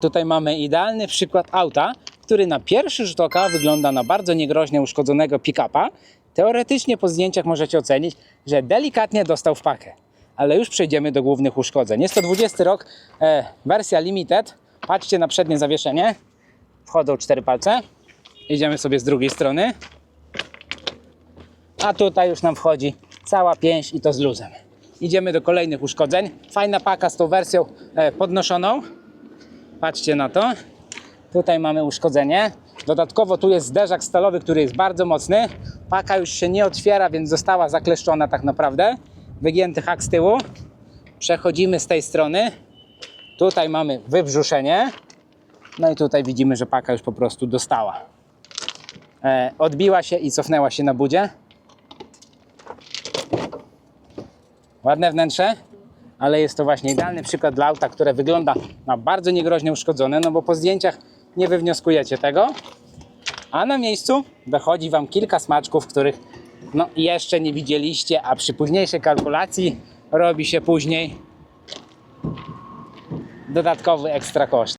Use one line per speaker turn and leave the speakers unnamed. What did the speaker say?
Tutaj mamy idealny przykład auta, który na pierwszy rzut oka wygląda na bardzo niegroźnie uszkodzonego pick-upa. Teoretycznie po zdjęciach możecie ocenić, że delikatnie dostał w pakę. Ale już przejdziemy do głównych uszkodzeń. Jest to 20 rok, e, wersja limited. Patrzcie na przednie zawieszenie. Wchodzą cztery palce. Idziemy sobie z drugiej strony. A tutaj już nam wchodzi cała pięść i to z luzem. Idziemy do kolejnych uszkodzeń. Fajna paka z tą wersją e, podnoszoną. Patrzcie na to. Tutaj mamy uszkodzenie. Dodatkowo tu jest zderzak stalowy, który jest bardzo mocny. Paka już się nie otwiera, więc została zakleszczona tak naprawdę. Wygięty hak z tyłu. Przechodzimy z tej strony. Tutaj mamy wybrzuszenie. No i tutaj widzimy, że paka już po prostu dostała. E, odbiła się i cofnęła się na budzie. Ładne wnętrze, ale jest to właśnie idealny przykład dla auta, które wygląda na bardzo niegroźnie uszkodzone, no bo po zdjęciach nie wywnioskujecie tego. A na miejscu dochodzi Wam kilka smaczków, których no, jeszcze nie widzieliście, a przy późniejszej kalkulacji robi się później dodatkowy ekstra koszt.